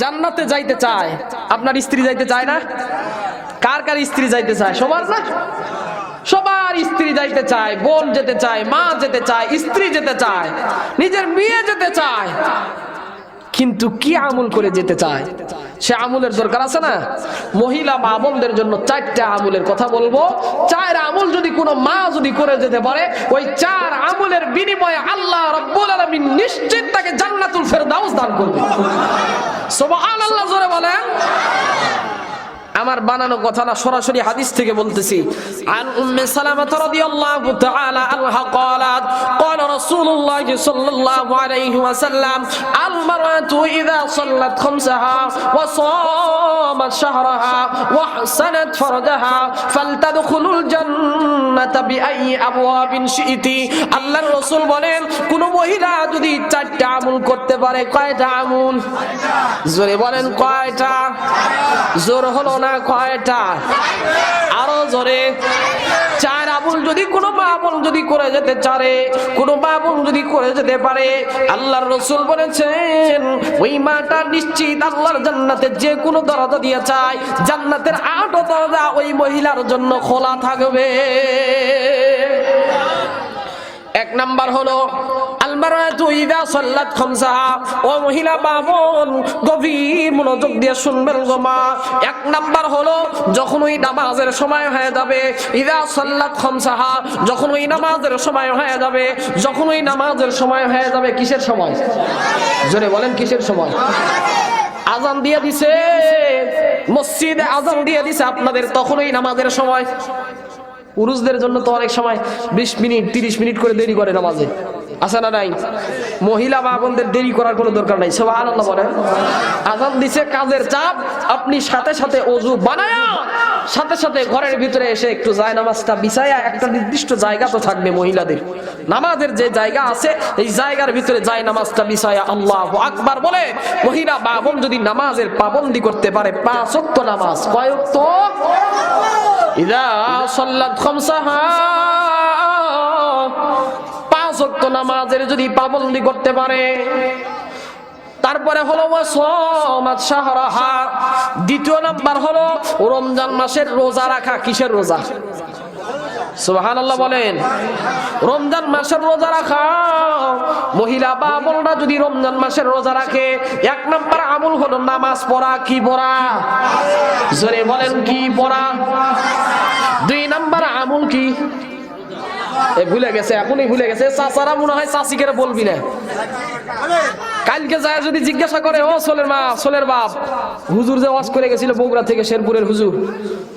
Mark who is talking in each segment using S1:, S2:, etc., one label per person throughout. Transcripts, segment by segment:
S1: জান্নাতে যাইতে চায়, আপনার স্ত্রী যাইতে চায় না? কার কার স্ত্রী যাইতে চায়? সবার না? সবার স্ত্রী যাইতে চায়, বোন যেতে চায়, মা যেতে চায়, স্ত্রী যেতে চায়, নিজের মেয়ে যেতে চায়, কিন্তু কি আমল করে যেতে চায়? সে আমুলের দরকার আছে না? মহিলা বা বোনদের জন্য চারটা আমুলের কথা বলব। চার আমুল যদি কোনো মা যদি করে যেতে পারে, ওই চার আমুলের বিনিময়ে আল্লাহ রব্বুল আলামিন নিশ্চিত তাকে জান্নাতুল ফেরদাউস দান করবে। সুবহানাল্লাহ, জোরে বলেন। আমার বানানো কথা না সরাসরি হাদিস থেকে বলতেছি আন উম্মে সালামা রাদিয়াল্লাহু তাআলা আনহা قالت قال رسول الله صلى الله عليه وسلم المرأة إذا صلت خمسها وصامت شهرها واحسنت فرجها فلتدخل الجنة بأي أبواب شئت আল্লাহর রাসূল বলেন কোন মহিলা যদি চারটা আমল করতে পারে কয়টা আমল জোরে বলেন কয়টা জোর হলো না কয়টা? আরও জোরে। চার আবুল যদি কোনো বাবুল যদি করে যেতে চারে, কোনো বাবুল যদি করে যেতে পারে, আল্লাহর রসুল বলেছেন, ওই মাটা নিশ্চিত আল্লাহর জান্নাতে যে কোনো দরজা দিয়ে চায়, জান্নাতের আট দরজা ওই মহিলার জন্য খোলা থাকবে। এক নাম্বার হলো ইদা ও মহিলা গভীর মনোযোগ দিয়ে শুনবেন এক নাম্বার হলো নামাজের সময় হয়ে নামাজের সময় হয়ে নামাজের সময় হয়ে যাবে, কিসের সময়? জোরে বলেন, কিসের সময়? আজান দিয়ে দিছে, মসজিদে আজান দিয়ে দিছে, আপনাদের তখনই নামাজের সময়। পুরুষদের জন্য তো অনেক সময় বিশ মিনিট তিরিশ মিনিট করে দেরি করে নামাজে। আছে না নাই? মহিলা বা বোনদের দেরি করার কোনো দরকার নাই। সব আনন্দ বলে আজান দিছে, কাজের চাপ, আপনি সাথে সাথে অজু বানায়া, সাথে সাথে ঘরের ভিতরে এসে একটু যায় নামাজটা বিছায়া, একটা নির্দিষ্ট জায়গা তো থাকবে মহিলাদের। নামাজের যে জায়গা আছে, এই জায়গার ভিতরে যায় নামাজটা বিছায়া আল্লাহ আকবার বলে, মহিলা বা বোন যদি নামাজের পাবন্দি করতে পারে, পাঁচ নামাজ, কয় ওয়াক্ত? ইদা সাল্লাত খামসাহা। পাঁচ নামাজের যদি পাবন্দি করতে পারে, তারপরে হলো দ্বিতীয় নাম্বার হলো রমজান মাসের রোজা রাখা, কিসের রোজা? বলেন, রমজান মাসের রোজা রাখা। মহিলা বা বোনরা যদি রমজান মাসের রোজা রাখে, এক নাম্বার আমল হলো নামাজ পড়া, কি পড়া? জোরে বলেন, কি পড়া? দুই নাম্বার আমল কি? এ ভুলে গেছে, এখনই ভুলে গেছে। চাচারা মনে হয় চাষিকে বলবি না। কালকে যায় যদি জিজ্ঞাসা করে, ও সোলের মা, সোলের বাপ, হুজুর যে ওয়াজ করে গেছিল বগুড়া থেকে শেরপুরের হুজুর,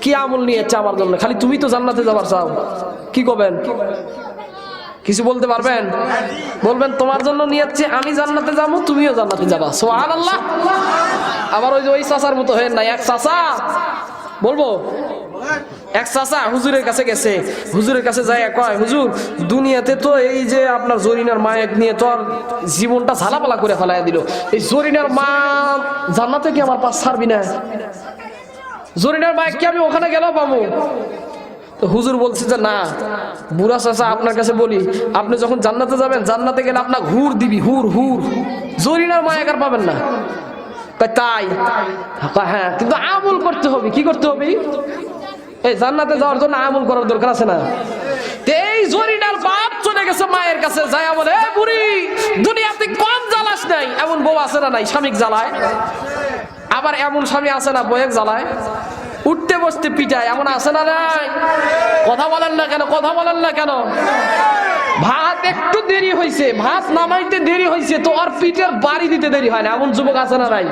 S1: কি আমল নিয়েছে আমার জন্য? খালি তুমি তো জান্নাতে যাবার চাও। কি করবেন কিছু বলতে পারবেন? বলবেন, তোমার জন্য নিয়ে নিয়েছে, আমি জান্নাতে যাব, তুমিও জান্নাতে যাবা। সোহান আল্লাহ আবার ওই যে ওই চাচার মতো হয়ে নাই। এক চাচা, বলব এক চাচা হুজুরের কাছে গেছে। হুজুরের কাছে যায় কয়, হুজুর, দুনিয়াতে তো এই যে আপনার জরিনার মা এক নিয়ে তো আর জীবনটা ঝালাপালা করে ফেলাই দিল। এই জরিনার মা জান্নাতে কি আমার পাশ ছাড়বি না? জরিনার মায়ের কি আমি ওখানে গেল পাবো? তো হুজুর বলছে যে, না, বুড়া চাচা আপনার কাছে বলি, আপনি যখন জান্নাতে যাবেন, জান্নাতে গেলে আপনার হুর দিবি, হুর হুর। জরিনার মা একার পাবেন না। তাই? হ্যাঁ কিন্তু আমল করতে হবে, কি করতে হবে? এই জান্নাতে যাওয়ার জন্য আমল করার দরকার আছে না? এই জরিনার বাপ চলে গেছে মায়ের কাছে, যায় বলে "এ বুড়ি, দুনিয়াতে কম জ্বালাস নাই? এমন বউ আছে না নাই? স্বামীক জ্বালায়? আবার এমন স্বামী আছে না বয়েক জ্বালায়? উঠতে বসতে পিটায়, এমন আছে না নাই? কথা বলেন না কেন? কথা বলেন না কেন? ভাত একটু দেরি হয়েছে ভাত নামাইতে দেরি হয়েছে তো আর পিঠের বাড়ি দিতে দেরি হয় না। এমন যুবক আছে না নাই?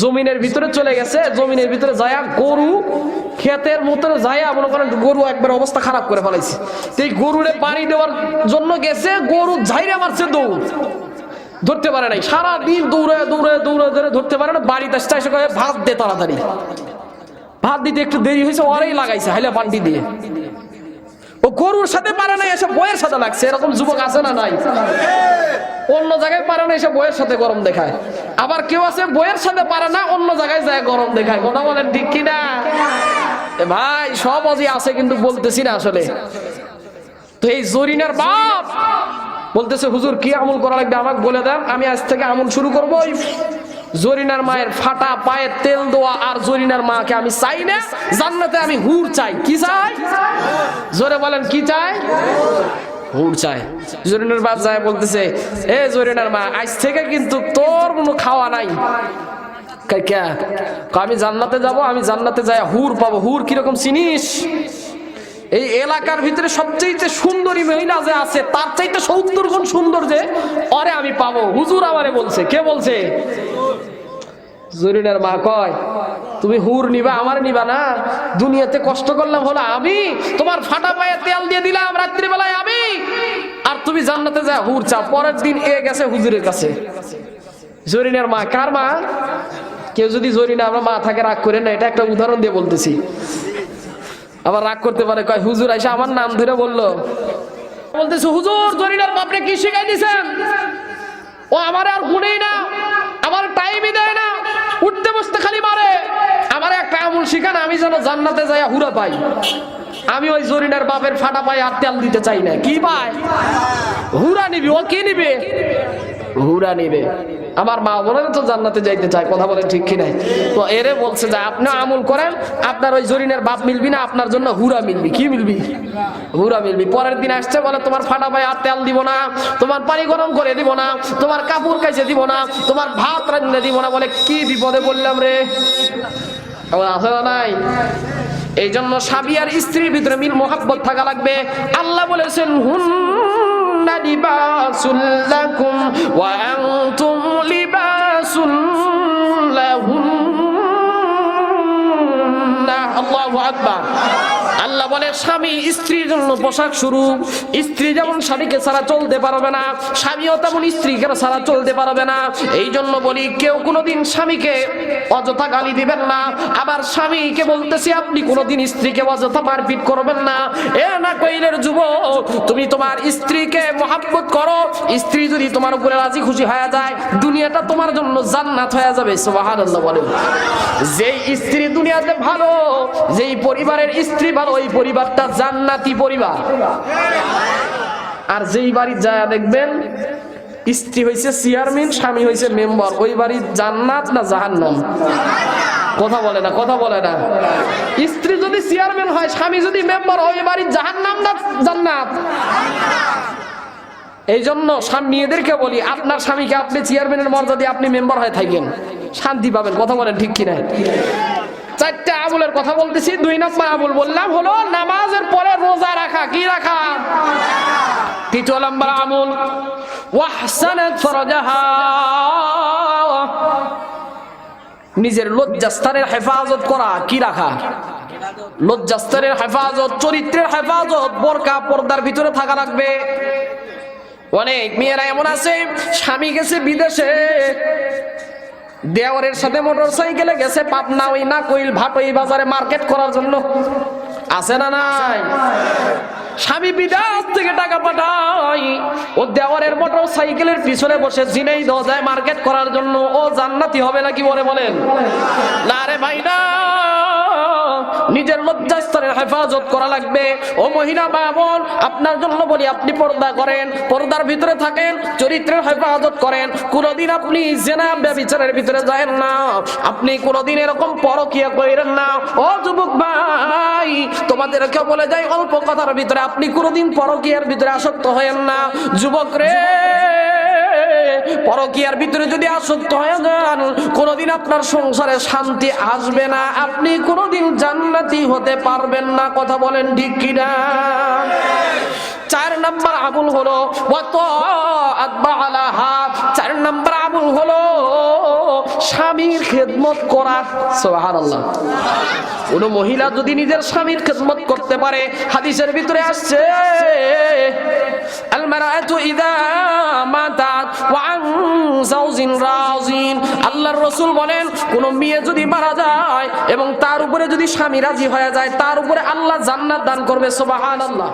S1: জমিনের ভিতরে চলে গেছে, জমিনের ভিতরে যায়া গরু ক্ষেতের মতো যায়া মনে করেন গরু একবার অবস্থা খারাপ করে ফেলাইছে। এই গরুরে পানি দেওয়ার জন্য গেছে, গরু ঝাইরে মারছে দৌড়। ধরতে পারে নাই সারা দিন দৌড়ে দৌড়ে দৌড়ে দৌড়ে ধরতে পারে না, বাড়িতে আসতে করে ভাত দে তাড়াতাড়ি। ভাত দিতে একটু দেরি হয়েছে ওরাই লাগাইছে, হাইলে বান্ডি দিয়ে। ও গরুর সাথে পারে না এসে বইয়ের সাথে লাগছে। এরকম যুবক আছে না নাই? অন্য জায়গায় পারে না এসে বইয়ের সাথে গরম দেখায়। আবার কেউ আছে, বইয়ের সাথে পারে না, অন্য জায়গায় যায় গরম দেখায়। কথা বলেন ঠিক কিনা? ভাই, সব অজি আছে, কিন্তু বলতেছি না আসলে। তো এই জরিনার বাপ বলতেছে, হুজুর, কি আমল করা লাগবে আমাকে বলে দেন, আমি আজ থেকে আমল শুরু করব জরিনার মায়ের ফাটা পায়ের তেল দেওয়া আর জরিনার মাকে আমি চাই না, জান্নাতে আমি হুর চাই। কি চাই? জোরে বলেন, কি চাই হুর চাই জরিনার বাপ যায় বলতেছে, এ জরিনার মা, আজ থেকে কিন্তু তোর কোনো খাওয়া নাই? আমি জান্নাতে যাব, আমি জান্নাতে যাই হুর পাবো। হুর কীরকম চিনিস? এই এলাকার ভিতরে সবচেয়ে সুন্দরী মহিলা যে আছে, তার চাইতে গুণ সুন্দর যে, অরে আমি পাবো। হুজুর আমারে বলছে, কে বলছে? জরিনার মা কয়, তুমি হুর নিবা, আমার নিবা না। দুনিয়াতে কষ্ট করলাম হলো আমি। তোমার ফাটা পায়ে তেল দিয়ে দিলাম রাত্রিবেলায় আমি। আর তুমি জান্নাতে যা, হুর চাও। পরের দিন এ গেছে হুজুরের কাছে। জরিনার মা, কার মা? কেউ যদি জরিনা আমরা মা থাকে, রাগ করে না। এটা একটা উদাহরণ দিয়ে বলতেছি। আবার রাগ করতে পারে, কয়, হুজুর আইসা আমার নাম ধরে বলল। বলতেছে, হুজুর, জরিনার বাপরে কি শিখাই দিছেন? ও, আমার আর গুনেই না। আমার টাইমই দেয় না। উঠতে বসতে খালি মারে। আমার একটা আমুল শিখান, আমি যেন জান্নাতে যাই হুরা পাই। আমি ওই জরিনার বাপের ফাটা পায়ে আর তেল দিতে চাই না। কি পায় হুরা নিবি, ও কি নিবে? হুরা নিবে। আমার মা বলে তো জান্নাতে যাইতে চায়। কথা বলে ঠিক কি নাই তো এরে বলছে যে, আপনি আমল করেন, আপনার ওই জরিনের বাপ মিলবি না, আপনার জন্য হুরা মিলবি। কি মিলবি? হুরা মিলবি। পরের দিন আসছে, বলে, তোমার ফাটা পায়ে আর তেল দিব না, তোমার পানি গরম করে দিব না, তোমার কাপড় কাছে দিব না, তোমার ভাত রান্না দিব না। বলে, কি বিপদে বললাম রে? আমার আছে নাই? এই জন্য স্বামী আর স্ত্রীর ভিতরে মিল, মোহাব্বত থাকা লাগবে। আল্লাহ বলেছেন, হুন لباس لكم وأنتم لباس لهم الله أكبر. আল্লাহ বলে, স্বামী, স্ত্রীর জন্য পোশাক স্বরূপ স্ত্রী যেমন স্বামীকে ছাড়া চলতে পারবে না, স্বামীও তেমন স্ত্রীকে ছাড়া চলতে পারবে না। এই জন্য বলি, কেউ কোনোদিন স্বামীকে অযথা গালি দিবেন না। আবার স্বামীকে বলতেছি, আপনি কোনোদিন স্ত্রীকে অযথা মারপিট করবেন না। এ না কইলের যুব তুমি তোমার স্ত্রীকে মহাব্বত করো। স্ত্রী যদি তোমার উপরে রাজি খুশি হয়ে যায়, দুনিয়াটা তোমার জন্য জান্নাত হয়ে যাবে, সুবহানাল্লাহ বলেন। যেই স্ত্রী দুনিয়াতে ভালো, যেই পরিবারের স্ত্রী ভালো ওই পরিবারটা জান্নাতি পরিবার। আর যেই বাড়ি যায় দেখবেন, স্ত্রী হয়েছে চেয়ারম্যান স্বামী হয়েছে মেম্বার ওই বাড়ির জান্নাত না জাহান্নাম? কথা বলে না, কথা বলে না। স্ত্রী যদি চেয়ারম্যান হয়, স্বামী যদি মেম্বার ওই বাড়ির জাহান্নাম না জান্নাত? এই জন্য মেয়েদেরকে বলি, আপনার স্বামীকে আপনি চেয়ারম্যানের মর্যাদা আপনি মেম্বার হয়ে থাকেন। শান্তি পাবেন, কথা বলেন ঠিক কিনা? চারটা আমলের কথা বলতেছি, দুই নম্বর আমল বললাম হলো নামাজের পরে রোজা রাখা, কি রাখা? তৃতীয় নম্বর আমল ওয়াহসানাত নিজের লজ্জাস্থানের হেফাজত করা, কি রাখা? লজ্জাস্থানের হেফাজত, চরিত্রের হেফাজত, বোরকা পর্দার ভিতরে থাকা লাগবে। অনেক মেয়েরা এমন আছে, স্বামী গেছে বিদেশে দেওয়ারের সাথে মোটর সাইকেলে গেছে, পাবনা ওই না কইল ভাটই বাজারে মার্কেট করার জন্য। আছে না নাই? স্বামী বিদেশ থেকে টাকা পাঠাই ও দেওয়ারের মোটর সাইকেলের পিছনে বসে জিনেই দেওয়া যায় মার্কেট করার জন্য। ও জান্নাতি হবে নাকি বলে বলেন? না রে ভাই, না। নিজের লজ্জাস্তরের হেফাজত করা লাগবে। ও মহিলা বোন, আপনার জন্য বলি, আপনি পর্দা করেন, পর্দার ভিতরে থাকেন, চরিত্রের হেফাজত করেন। কোনোদিন আপনি জেনা ব্যবিচারের ভিতরে যায় না। আপনি কোনোদিন এরকম পরকিয়া করেন না। ও যুবক ভাই তোমাদেরকে বলে যাই, অল্প কথার ভিতরে আপনি কোনোদিন পরকিয়ার ভিতরে আসক্ত হয়েন না। যুবক রে! পরকিয়ার ভিতরে যদি আসক্ত হয়ে যান, কোনোদিন আপনার সংসারে শান্তি আসবে না। আপনি কোনোদিন জান্নাতি হতে পারবেন না, কথা বলেন ঠিক কিনা? চার নাম্বার আবুল হলো চার নাম্বার আবুল হলো স্বামীর খেদমত করা, সুবহানাল্লাহ। কোন মহিলা যদি নিজের স্বামীর খেদমত করতে পারে, হাদিসের ভিতরে আসছে আল মারাতু ইদা মাতাত ওয়া আন যাওজিন রাজিন। আল্লাহর রাসূল বলেন, কোন মেয়ে যদি মারা যায় এবং তার উপরে যদি স্বামী রাজি হয়ে যায়, তার উপরে আল্লাহ জান্নাত দান করবে, সুবহানাল্লাহ।